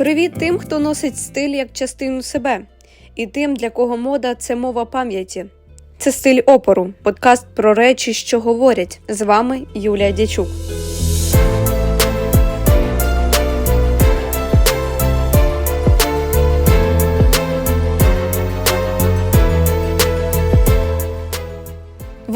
Привіт тим, хто носить стиль як частину себе, і тим, для кого мода це мова пам'яті. Це стиль опору, подкаст про речі, що говорять. З вами Юлія Дячук.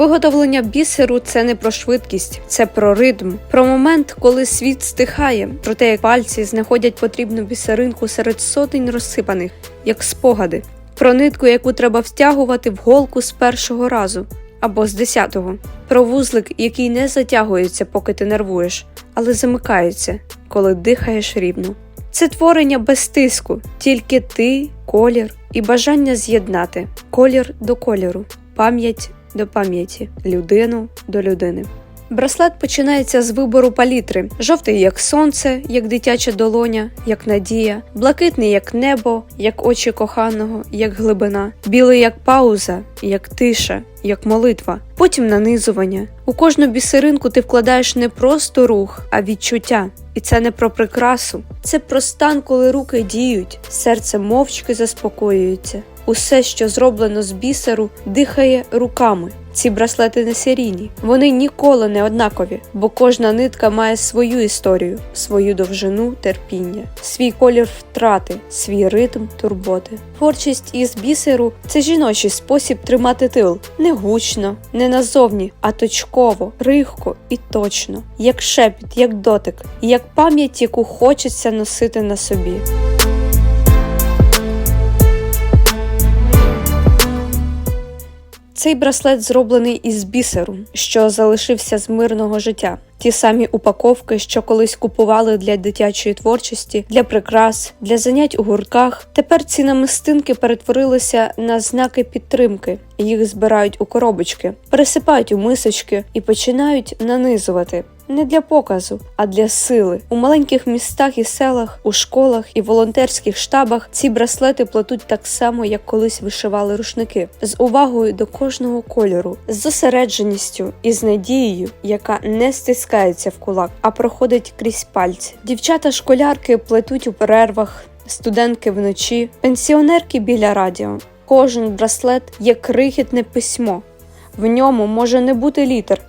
Виготовлення бісеру це не про швидкість, це про ритм, про момент, коли світ стихає, про те, як пальці знаходять потрібну бісеринку серед сотень розсипаних, як спогади, про нитку, яку треба втягувати в голку з першого разу або з десятого, про вузлик, який не затягується, поки ти нервуєш, але замикається, коли дихаєш рівно. Це творення без тиску, тільки ти, колір і бажання з'єднати колір до кольору, пам'ять до пам'яті, людину до людини. Браслет починається з вибору палітри: жовтий як сонце, як дитяча долоня, як надія, блакитний як небо, як очі коханого, як глибина, білий як пауза, як тиша, як молитва, потім нанизування. У кожну бісеринку ти вкладаєш не просто рух, а відчуття. І це не про прикрасу, це про стан, коли руки діють, серце мовчки заспокоюється. Усе, що зроблено з бісеру, дихає руками. Ці браслети не серійні, вони ніколи не однакові, бо кожна нитка має свою історію, свою довжину терпіння, свій колір втрати, свій ритм турботи. Творчість із бісеру це жіночий спосіб тримати тил не гучно, не назовні, а точково, рихко і точно, як шепіт, як дотик, як пам'ять, яку хочеться носити на собі. Цей браслет зроблений із бісеру, що залишився з мирного життя. Ті самі упаковки, що колись купували для дитячої творчості, для прикрас, для занять у гуртках. Тепер ці намистинки перетворилися на знаки підтримки. Їх збирають у коробочки, пересипають у мисочки і починають нанизувати. Не для показу, а для сили. У маленьких містах і селах, у школах і волонтерських штабах ці браслети плетуть так само, як колись вишивали рушники, з увагою до кожного кольору, з зосередженістю і з надією, яка не стискається в кулак, а проходить крізь пальці. Дівчата-школярки плетуть у перервах, студентки вночі, пенсіонерки біля радіо. Кожен браслет є крихітне письмо. В ньому може не бути літер,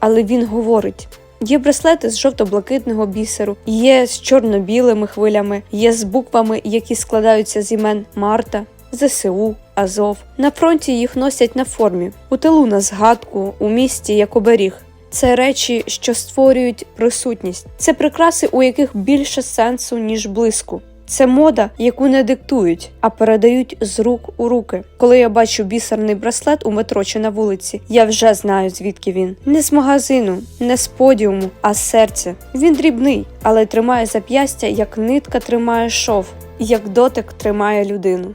але він говорить. Є браслети з жовто-блакитного бісеру, є з чорно-білими хвилями, є з буквами, які складаються з імен Марта, ЗСУ, Азов. На фронті їх носять на формі, у тилу на згадку, у місті як оберіг. Це речі, що створюють присутність, це прикраси, у яких більше сенсу, ніж блиску. Це мода, яку не диктують, а передають з рук у руки. Коли я бачу бісерний браслет у метро чи на вулиці, я вже знаю звідки він. Не з магазину, не з подіуму, а з серця. Він дрібний, але тримає зап'ястя, як нитка тримає шов, як дотик тримає людину.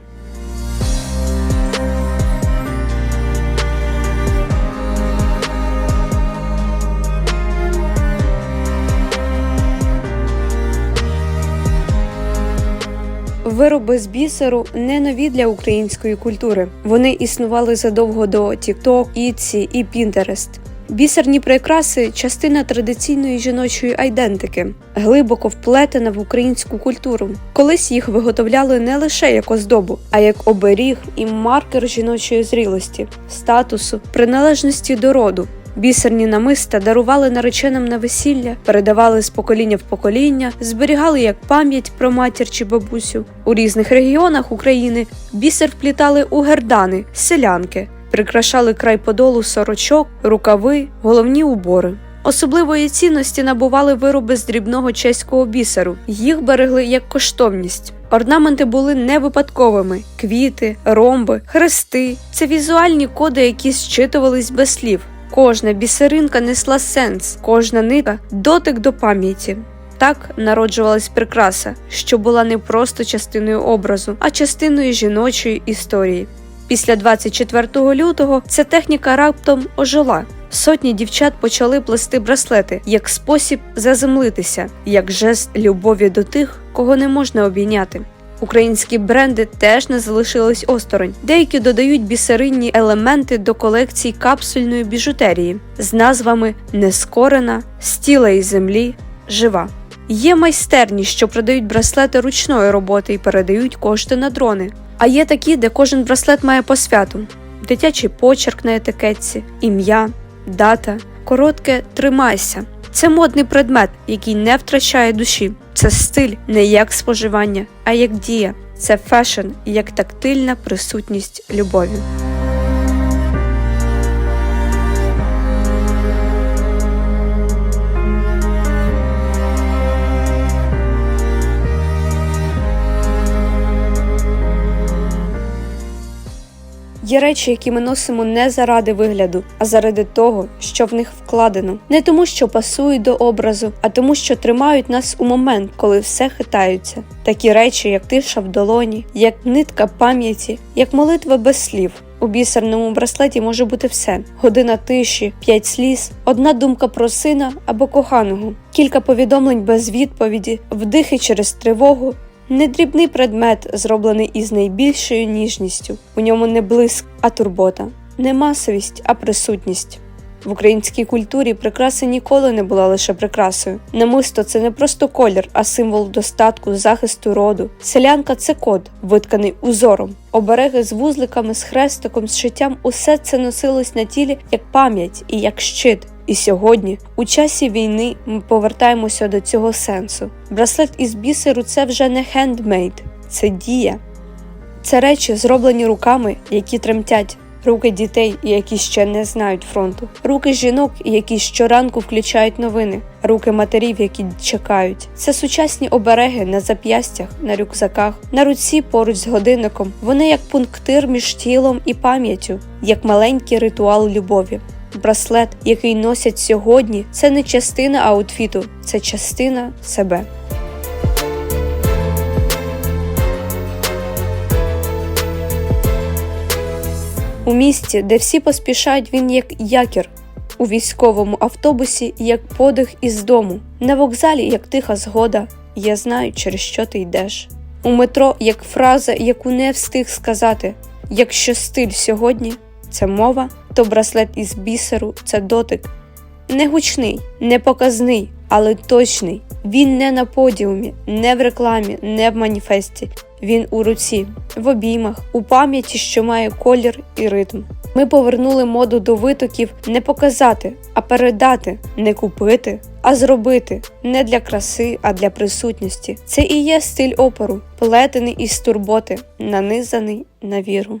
Вироби з бісеру не нові для української культури. Вони існували задовго до TikTok, Etsy і Pinterest. Бісерні прикраси частина традиційної жіночої айдентики, глибоко вплетена в українську культуру. Колись їх виготовляли не лише як оздобу, а як оберіг і маркер жіночої зрілості, статусу, приналежності до роду. Бісерні намиста дарували нареченим на весілля, передавали з покоління в покоління, зберігали як пам'ять про матір чи бабусю. У різних регіонах України бісер вплітали у гердани, селянки, прикрашали край подолу сорочок, рукави, головні убори. Особливої цінності набували вироби з дрібного чеського бісеру. Їх берегли як коштовність. Орнаменти були не випадковими: квіти, ромби, хрести це візуальні коди, які зчитувались без слів. Кожна бісеринка несла сенс, кожна нитка дотик до пам'яті. Так народжувалась прикраса, що була не просто частиною образу, а частиною жіночої історії. Після 24 лютого ця техніка раптом ожила. Сотні дівчат почали плести браслети як спосіб заземлитися, як жест любові до тих, кого не можна обійняти. Українські бренди теж не залишились осторонь. Деякі додають бісеринні елементи до колекцій капсульної біжутерії з назвами Нескорена, Стіла із землі, Жива. Є майстерні, що продають браслети ручної роботи і передають кошти на дрони. А є такі, де кожен браслет має посвяту: дитячий почерк на етикетці, ім'я, дата, коротке тримайся. Це модний предмет, який не втрачає душі. Це стиль не як споживання, а як дія. Це фешн як тактильна присутність любові. Є речі, які ми носимо не заради вигляду, а заради того, що в них вкладено, не тому, що пасують до образу, а тому, що тримають нас у момент, коли все хитається. Такі речі, як тиша в долоні, як нитка пам'яті, як молитва без слів. У бісерному браслеті може бути все: година тиші, п'ять сліз, одна думка про сина або коханого, кілька повідомлень без відповіді, вдихи через тривогу, Недрібний предмет, зроблений із найбільшою ніжністю. У ньому не блиск, а турбота, не масовість, а присутність. В українській культурі прикраса ніколи не була лише прикрасою. Намисто це не просто колір, а символ достатку, захисту роду. Селянка це код, витканий узором. Обереги з вузликами, з хрестиком, з шиттям усе це носилось на тілі як пам'ять і як щит. І сьогодні, у часі війни, ми повертаємося до цього сенсу. Браслет із бісеру це вже не хендмейд, це дія. Це речі, зроблені руками, які тремтять, руки дітей, які ще не знають фронту, руки жінок, які щоранку включають новини, руки матерів, які чекають. Це сучасні обереги на зап'ястях, на рюкзаках, на руці поруч з годинником. Вони як пунктир між тілом і пам'яттю, як маленький ритуал любові. Браслет, який носять сьогодні, це не частина аутфіту, це частина себе. У місті, де всі поспішають, він як якір. У військовому автобусі як подих із дому, на вокзалі як тиха згода. Я знаю, через що ти йдеш. У метро як фраза, яку не встиг сказати. Якщо стиль сьогодні це мова, то браслет із бісеру це дотик. Не гучний, не показний, але точний. Він не на подіумі, не в рекламі, не в маніфесті. Він у руці, в обіймах, у пам'яті, що має колір і ритм. Ми повернули моду до витоків не показати, а передати, не купити, а зробити не для краси, а для присутності. Це і є стиль опору, плетений із турботи, нанизаний на віру.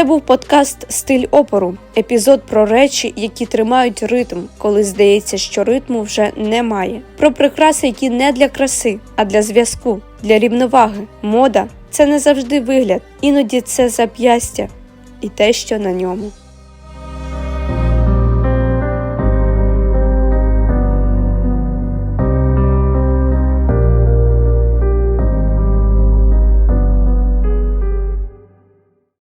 Це був подкаст Стиль опору, епізод про речі, які тримають ритм, коли здається, що ритму вже немає. Про прикраси, які не для краси, а для зв'язку, для рівноваги. Мода це не завжди вигляд, іноді це зап'ястя і те, що на ньому.